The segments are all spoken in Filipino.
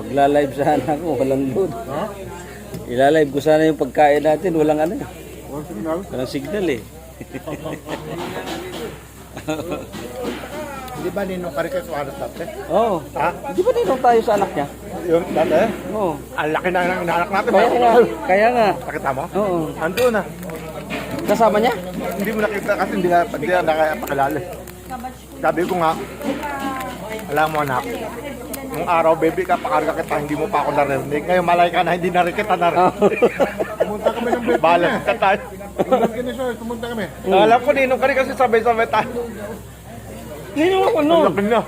Magla-live sana ako, walang load. Ilalive ko sana yung pagkain natin, walang ano eh. Walang signal. Walang signal eh. Hindi ba ninong ka rin kayo sa dati? Oo. Ha? Di ba ninong tayo sa anak niya? Yung dati? Oo. Ang laki na ng inanak natin. Kaya nga, kaya nga. Nakita mo? Oo. Andun na. Kasama niya? Hindi mo nakita kasi hindi na, hindi na nakapakilala. Sabi ko nga, alam mo anak, nung araw baby ka, pakarga kita, hindi mo pa ako narinig. Ngayon malay ka na, hindi na rin kita narinig. Pumunta kami ng baby. Balas ka tayo. Pumunta kami. Alam ko, ninong ka rin kasi sabay-sabay tayo. Ninong ako Ang noon. laki na.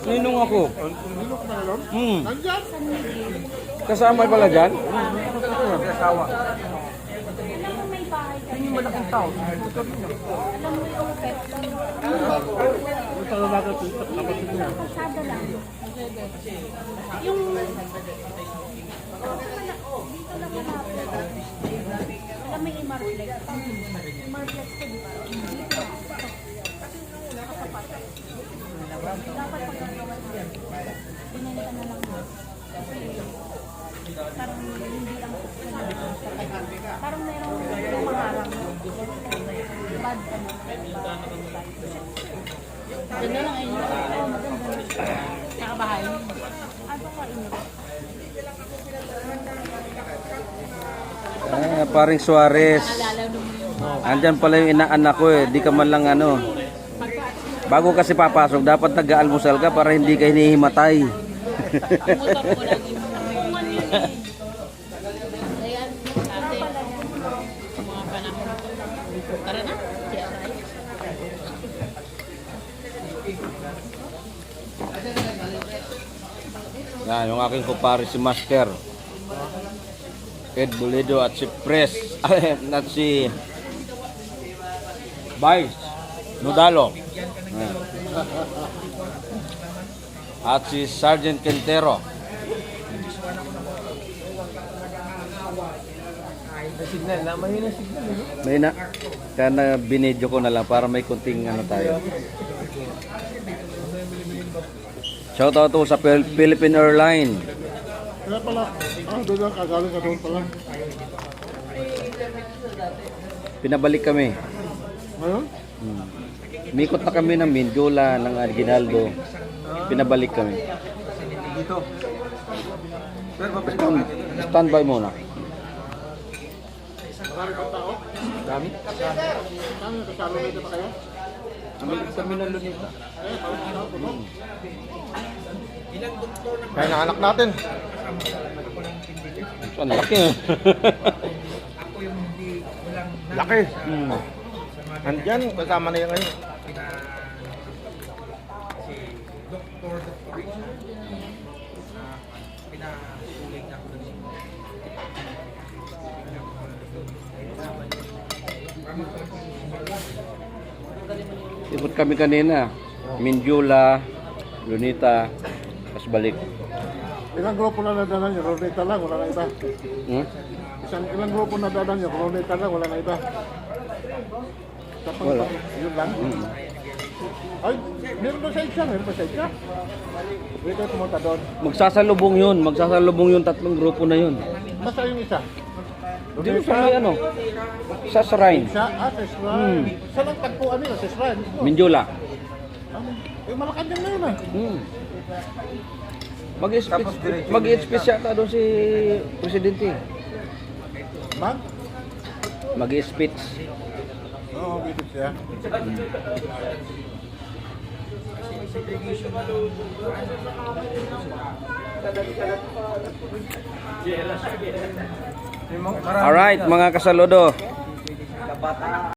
Ninong ako. Ninong ka na? Hmm. Nandyan. Kasama pala dyan? Pasada lang. Yung... Dito lang yung Alam mo yung Marflex? Yung Marflex ko, di ba? Dito. Katapat. Dapat pagkagawa niya. Binenta na lang mo. Kasi parang hindi lang parang maharang bad ano Ganda lang ayun. Nakabahay. Ano ka inyo? Ah, paring Suarez. Andyan pala yung inaanak ko eh. Di ka man lang ano. Bago kasi papasok, dapat nag-aalmusal ka para hindi ka hinihimatay. motor ko lagi mo. Kung ano yun eh. Ayan, ate. Sa mga panahon. Tara na. Siya tayo. Yan, yung aking kupare si Master. Ed Buledo at si Pres. at si Vice Nudalo. At si Sergeant Quintero. Signal na, signal. May na. Kaya na binidyo ko na lang para may kunting ano tayo. Shout out to sa Phil- Philippine Airline. Kaya pala, ah, doon lang, kagaling ka doon pala. Pinabalik kami. Ngayon? Hmm. Mikot na kami ng Mindula, ng Aguinaldo. Pinabalik kami. Dito. Stand, standby muna. Dami? Dami, kasalo nito pa kayo? Na. Kaya na anak natin. So, ang laki eh. Laki. hmm. Andyan, kasama na yan ngayon. Ikot kami kanina. Mindula, Lunita, tapos balik. Ilang grupo na nadala niyo? Ronita lang, wala na iba. Hmm? Isang ilang grupo na nadala niyo? Ronita lang, wala na iba. Tapos, Wala. Yun lang. Hmm. Ay, meron ba sa isa? Meron ba sa isa? Pwede pumunta doon. Magsasalubong yun. Magsasalubong yung tatlong grupo na yun. Basta yung isa. Dito sa may ano? Sa shrine. Sa, ah, sa Shrine. Hmm. Saan ang tagpuan niyo? Sa Shrine. Mindula. Eh, Malacanang na yun ah. Hmm. Mag-speech mag-speech yata doon si presidente. Mag? Mag-speech. Oo, oh, bitit siya. Alright, mga kasaludo.